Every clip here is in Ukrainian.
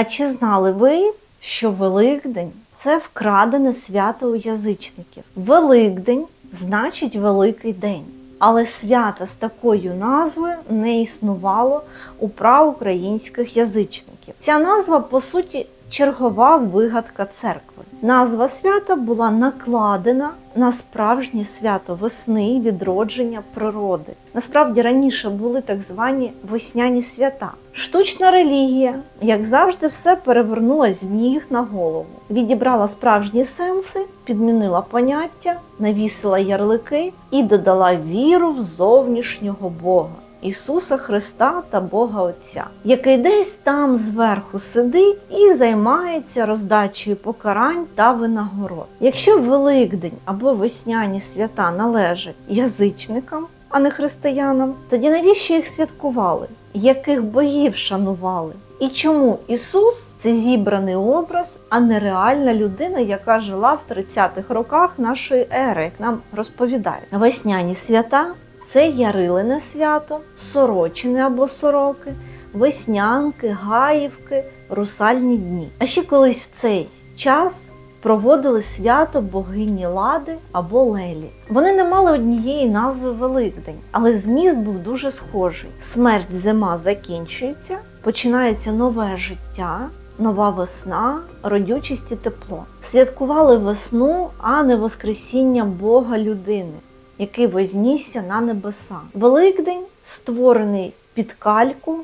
А чи знали ви, що Великдень це вкрадене свято у язичників? Великдень значить Великий день. Але свята з такою назвою не існувало у праукраїнських язичників. Ця назва, по суті, чергова вигадка церкви. Назва свята була накладена на справжнє свято весни відродження природи. Насправді раніше були так звані весняні свята. Штучна релігія, як завжди, все перевернула з ніг на голову, відібрала справжні сенси, підмінила поняття, навісила ярлики і додала віру в зовнішнього Бога. Ісуса Христа та Бога Отця, який десь там зверху сидить і займається роздачею покарань та винагород. Якщо Великдень або весняні свята належать язичникам, а не християнам, тоді навіщо їх святкували? Яких богів шанували? І чому Ісус це зібраний образ, а не реальна людина, яка жила в 30-х роках нашої ери, як нам розповідають? Весняні свята це Ярилине свято, сорочини або сороки, веснянки, гаївки, русальні дні. А ще колись в цей час проводили свято богині Лади або Лелі. Вони не мали однієї назви Великдень, але зміст був дуже схожий: смерть зима закінчується, починається нове життя. Нова весна, родючість і тепло. Святкували весну, а не Воскресіння Бога людини який вознісся на небеса. Великдень створений під кальку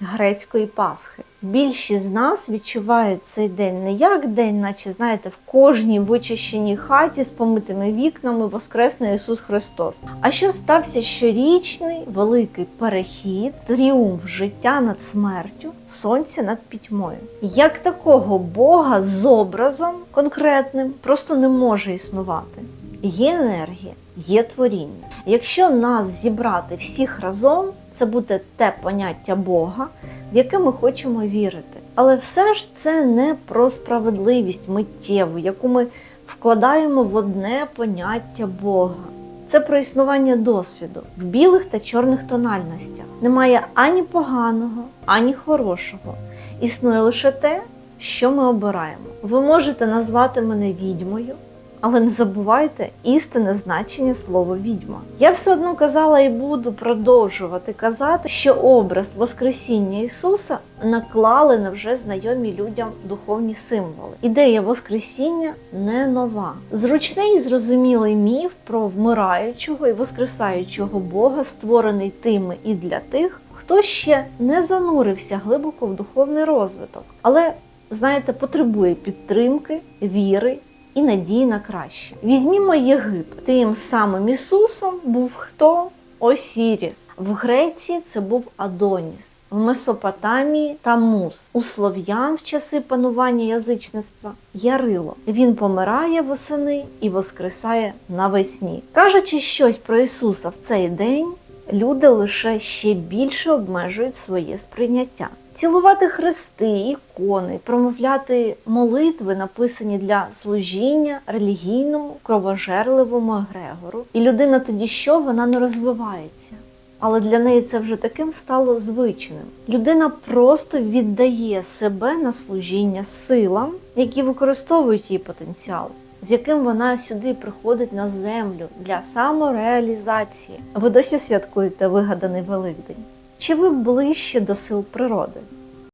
грецької Пасхи. Більшість з нас відчувають цей день не як день, наче знаєте, в кожній вичищеній хаті з помитими вікнами воскресне Ісус Христос. А що стався щорічний великий перехід, тріумф життя над смертю, сонця над пітьмою. Як такого Бога з образом конкретним просто не може існувати. Є енергія, є творіння. Якщо нас зібрати всіх разом, це буде те поняття Бога, в яке ми хочемо вірити. Але все ж це не про справедливість миттєву, яку ми вкладаємо в одне поняття Бога. Це про існування досвіду в білих та чорних тональностях. Немає ані поганого, ані хорошого. Існує лише те, що ми обираємо. Ви можете назвати мене відьмою, але не забувайте істинне значення слова відьма. Я все одно казала і буду продовжувати казати, що образ Воскресіння Ісуса наклали на вже знайомі людям духовні символи. Ідея Воскресіння не нова. Зручний і зрозумілий міф про вмираючого і воскресаючого Бога, створений тими і для тих, хто ще не занурився глибоко в духовний розвиток, але знаєте, потребує підтримки, віри і надії на краще. Візьмімо Єгипет. Тим самим Ісусом був хто? Осіріс. В Греції це був Адоніс. В Месопотамії Тамус, у слов'ян в часи панування язичництва Ярило. Він помирає восени і воскресає навесні. Кажучи щось про Ісуса в цей день, люди лише ще більше обмежують своє сприйняття. Цілувати хрести, ікони, промовляти молитви, написані для служіння релігійному, кровожерливому егрегору. І людина тоді що вона не розвивається. Але для неї це вже таким стало звичним. Людина просто віддає себе на служіння силам, які використовують її потенціал, з яким вона сюди приходить на землю для самореалізації. Ви досі святкуєте вигаданий Великдень? Чи ви ближче до сил природи?